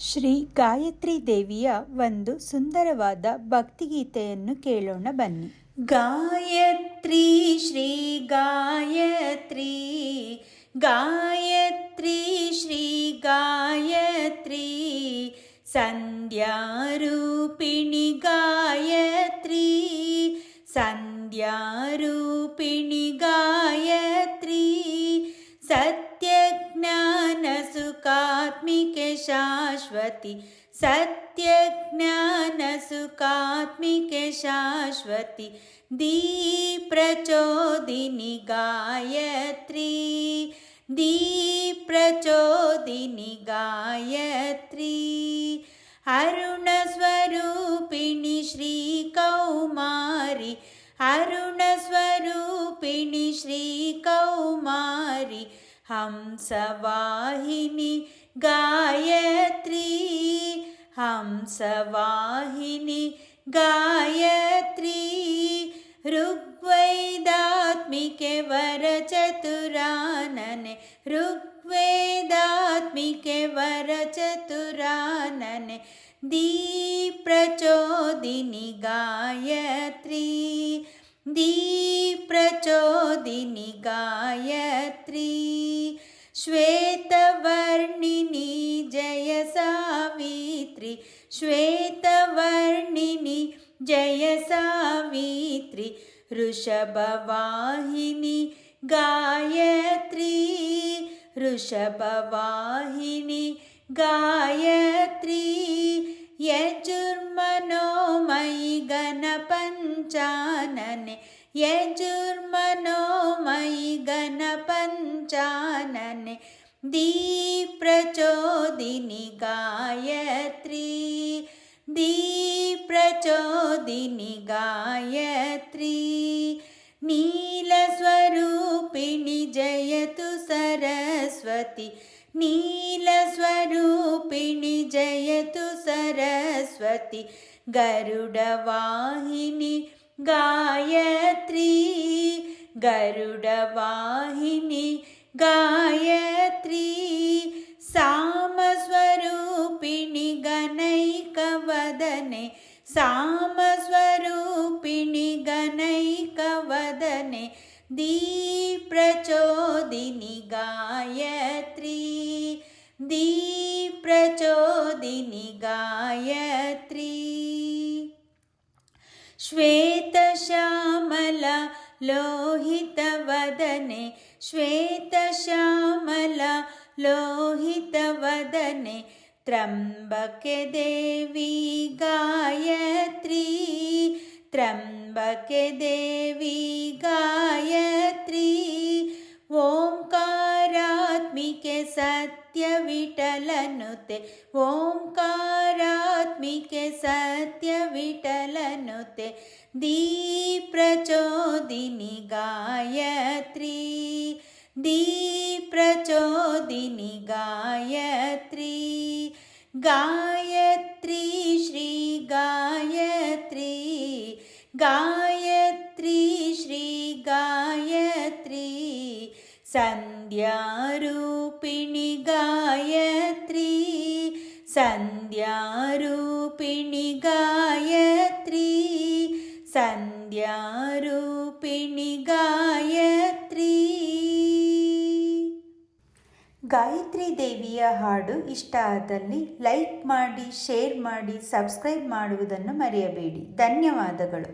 ಶ್ರೀ ಗಾಯತ್ರಿ ದೇವಿಯ ಒಂದು ಸುಂದರವಾದ ಭಕ್ತಿಗೀತೆಯನ್ನು ಕೇಳೋಣ ಬನ್ನಿ. ಗಾಯತ್ರಿ, ಶ್ರೀ ಗಾಯತ್ರಿ ಗಾಯತ್ರಿ, ಶ್ರೀ ಗಾಯತ್ರಿ, ಸಂಧ್ಯಾರೂಪಿಣಿ ಗಾಯತ್ರಿ, ಸಂಧ್ಯಾರೂಪಿಣಿ शाश्वति। सत्यज्ञानसुखात्मिके शाश्वति। दीप्रचोदिनि गायत्री। दीप्रचोदिनि गायत्री। अरुणस्वरूपिणि श्रीकौमारि। अरुणस्वरूपिणि श्रीकौमारि। हंसवाहिनि गायत्री हंसवाहिनि गायत्री ऋग्वेदात्मिके वरचतुरानने ऋग्वेदात्मिके वरचतुरानने दीप्रचोदिनि गायत्री दीप्रचोदिनि गायत्री श्वेतवर्णिनि जय सावित्रि। श्वेतवर्णिनि जय सावित्रि। ऋषभवाहिनि गायत्री। ऋषभवाहिनि गायत्री। यजुर्मनोमयि गणपञ्चानने। यजुर्मनोमयि गणपञ्चानने दीप्रचोदिनि गायत्री दीप्रचोदिनि गायत्री नीलस्वरूपिणि जयतु सरस्वती नीलस्वरूपिणि जयतु सरस्वती गरुडवाहिनि गायत्री गरुडवाहिनि गायत्री गणैकवदने सामस्वरूपिणि गणैकवदने दीप्रचोदिनि गायत्री दीप्रचोदिनि गायत्री श्वेतश्यामला लोहितवदने श्वेतश्यामला लोहितवदने त्र्यम्बके देवी त्र्यम्बके देवी गायत्री ओङ्कारात्मिके सत्यविटलनुते ओङ्कारात्मिके सत्यविटलनुते दीप्रचोदिनि गायत्री दीप्रचोदिनि गायत्री गायत्री श्री गायत्री गायत्री सन्ध्यारूपिणि गायत्री सन्ध्यारूपिणि गायत्री सन्ध्यारूपिणि गायत्री ಗಾಯತ್ರಿ ದೇವಿಯ ಹಾಡು ಇಷ್ಟ ಆದಲ್ಲಿ ಲೈಕ್ ಮಾಡಿ ಶೇರ್ ಮಾಡಿ ಸಬ್ಸ್ಕ್ರೈಬ್ ಮಾಡುವುದನ್ನು ಮರೆಯಬೇಡಿ ಧನ್ಯವಾದಗಳು